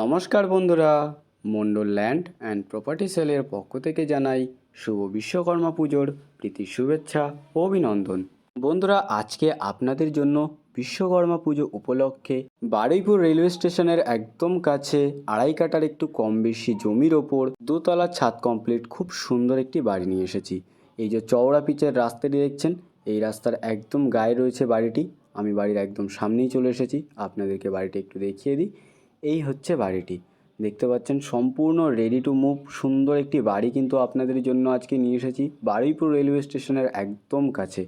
নমস্কার বন্ধুরা, Mondal land and property সেলের পক্ষ থেকে জানাই শুভ বিশ্বকর্মা পুজোর প্রীতি শুভেচ্ছা ও অভিনন্দন। বন্ধুরা, আজকে আপনাদের জন্য বিশ্বকর্মা পুজো উপলক্ষে বারুইপুর রেলওয়ে স্টেশনের একদম কাছে আড়াই কাটার একটু কম বেশি জমির ওপর দোতলা ছাদ কমপ্লিট খুব সুন্দর একটি বাড়ি নিয়ে এসেছি। এই যে চওড়া পিচের রাস্তাটি দেখছেন, এই রাস্তার একদম গায়ে রয়েছে বাড়িটি। আমি বাড়ির একদম সামনেই চলে এসেছি, আপনাদেরকে বাড়িটি একটু দেখিয়ে দিই। এই হচ্ছে বাড়িটি। দেখতে পাচ্ছেন, সম্পূর্ণ রেডি টু মুভ সুন্দর একটি বাড়ি কিন্তু আপনাদের জন্য আজকে নিয়ে এসেছি। বারুইপুর রেলওয়ে স্টেশনের একদম কাছে।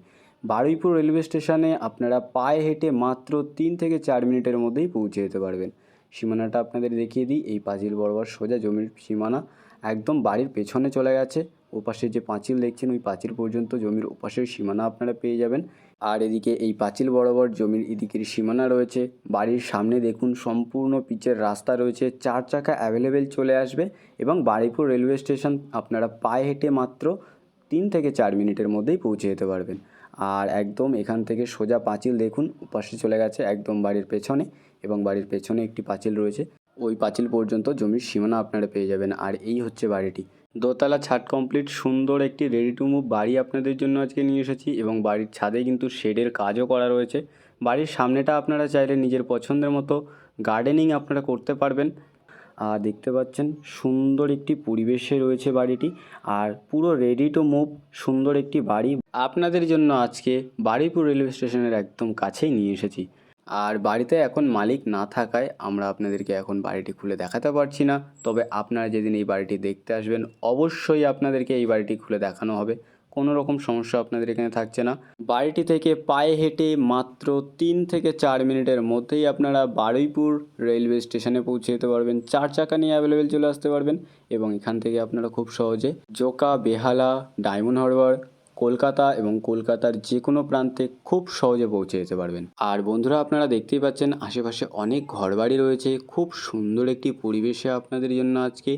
বারুইপুর রেলওয়ে স্টেশনে আপনারা পায়ে হেঁটে মাত্র তিন থেকে চার মিনিটের মধ্যেই পৌঁছে যেতে পারবেন। সীমানাটা আপনাদের দেখিয়ে দিই, এই পাঁচিল বরাবর সোজা জমির সীমানা। একদম বাড়ির পেছনে চলে গেছে। ওপাশে যে পাঁচিল দেখছেন, ওই পাঁচিল পর্যন্ত জমির ওপাশের সীমানা আপনারা পেয়ে যাবেন। আর এদিকে এই পাঁচিল বরাবর জমির এদিকের সীমানা রয়েছে। বাড়ির সামনে দেখুন, সম্পূর্ণ পিচের রাস্তা রয়েছে। চার চাকা অ্যাভেলেবেল চলে আসবে এবং বারুইপুর রেলওয়ে স্টেশন আপনারা পায়ে হেঁটে মাত্র তিন থেকে চার মিনিটের মধ্যেই পৌঁছে যেতে পারবেন। আর একদম এখান থেকে সোজা পাঁচিল দেখুন পাশে চলে গেছে একদম বাড়ির পেছনে এবং বাড়ির পেছনে একটি পাঁচিল রয়েছে। ওই পাঁচিল পর্যন্ত জমির সীমানা আপনারা পেয়ে যাবেন। আর এই হচ্ছে বাড়িটি। দোতলা ছাদ কমপ্লিট সুন্দর একটি রেডি টু মুভ বাড়ি আপনাদের জন্য আজকে নিয়ে এসেছি এবং বাড়ির ছাদে কিন্তু শেডের কাজও করা রয়েছে। বাড়ির সামনেটা আপনারা চাইলে নিজের পছন্দের মতো গার্ডেনিং আপনারা করতে পারবেন। আর দেখতে পাচ্ছেন সুন্দর একটি পরিবেশে রয়েছে বাড়িটি আর পুরো রেডি টু মুভ সুন্দর একটি বাড়ি। আপনাদের জন্য আজকে বারুইপুর রেলওয়ে স্টেশনের একদম কাছেই নিয়ে এসেছি। আর বাড়িতে এখন মালিক না থাকায় আমরা আপনাদেরকে এখন বাড়িটি খুলে দেখাতে পারছি না। তবে আপনারা যেদিন এই বাড়িটি দেখতে আসবেন, অবশ্যই আপনাদেরকে এই বাড়িটি খুলে দেখানো হবে। কোনো রকম সমস্যা আপনাদের এখানে থাকছে না। বাড়িটি থেকে পায়ে হেঁটে মাত্র তিন থেকে চার মিনিটের মধ্যেই আপনারা বারুইপুর রেলওয়ে স্টেশনে পৌঁছে যেতে পারবেন। চার চাকা নিয়ে অ্যাভেলেবেল চলে আসতে পারবেন এবং এখান থেকে আপনারা খুব সহজে জোকা, বেহালা, ডায়মন্ড হারবার কলকাতা এবং কলকাতার যে কোনো প্রান্তে খুব সহজে পৌঁছে যেতে পারবেন। আর বন্ধুরা, আপনারা দেখতেই পাচ্ছেন, আশেপাশে অনেক ঘরবাড়ি রয়েছে। খুব সুন্দর একটি পরিবেশে আপনাদের জন্য আজকে।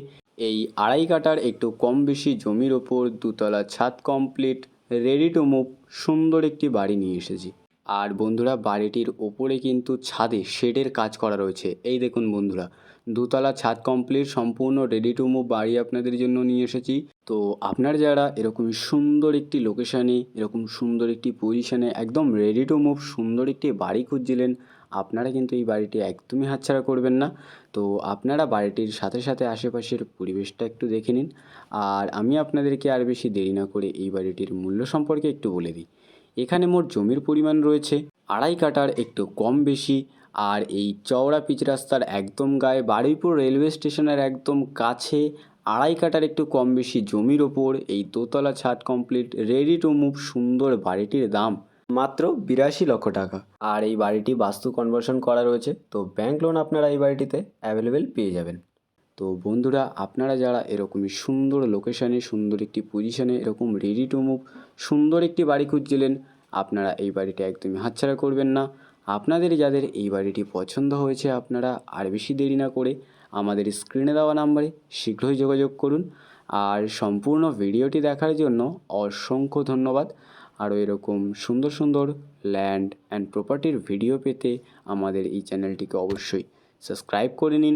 এই আড়াই কাটার একটু কম বেশি জমির ওপর দুতলা ছাদ কমপ্লিট রেডি টু মুভ সুন্দর একটি বাড়ি নিয়ে এসেছি। আর বন্ধুরা, বাড়িটির ওপরে কিন্তু ছাদে শেডের কাজ করা রয়েছে। এই দেখুন বন্ধুরা, দুতলা ছাদ কমপ্লিট সম্পূর্ণ রেডি টু মুভ বাড়ি আপনাদের জন্য নিয়ে এসেছি। তো আপনার যারা এরকম সুন্দর একটি লোকেশানে এরকম সুন্দর একটি পজিশানে একদম রেডি টু মুভ সুন্দর একটি বাড়ি খুঁজছিলেন, আপনারা কিন্তু এই বাড়িটি একদমই হাতছাড়া করবেন না। তো আপনারা বাড়িটির সাথে সাথে আশেপাশের পরিবেশটা একটু দেখে নিন। আর আমি আপনাদেরকে আর বেশি দেরি না করে এই বাড়িটির মূল্য সম্পর্কে একটু বলে দিই। এখানে মোট জমির পরিমাণ রয়েছে আড়াই কাটার একটু কম বেশি। আর এই চওড়া পিচ রাস্তার একদম গায়ে বারুইপুর রেলওয়ে স্টেশনের একদম কাছে আড়াই কাটার একটু কম বেশি জমির ওপর এই দোতলা ছাদ কমপ্লিট রেডি টু মুভ সুন্দর বাড়িটির দাম মাত্র বিরাশি লক্ষ টাকা। আর এই বাড়িটি বাস্তু কনভার্সন করা রয়েছে, তো ব্যাংক লোন আপনারা এই বাড়িটিতে অ্যাভেলেবেল পেয়ে যাবেন। তো বন্ধুরা, আপনারা যারা এরকমই সুন্দর লোকেশানে সুন্দর একটি পজিশানে এরকম রেডি টু মুভ সুন্দর একটি বাড়ি খুঁজছিলেন, আপনারা এই বাড়িটা একদমই হাতছাড়া করবেন না। আপনাদের যাদের এই বাড়িটি পছন্দ হয়েছে আপনারা আর বেশি দেরি না করে আমাদের স্ক্রিনে দেওয়া নাম্বারে শীঘ্রই যোগাযোগ করুন। আর সম্পূর্ণ ভিডিওটি দেখার জন্য অসংখ্য ধন্যবাদ। আরও এরকম সুন্দর সুন্দর ল্যান্ড অ্যান্ড প্রপার্টির ভিডিও পেতে আমাদের এই চ্যানেলটিকে অবশ্যই সাবস্ক্রাইব করে নিন।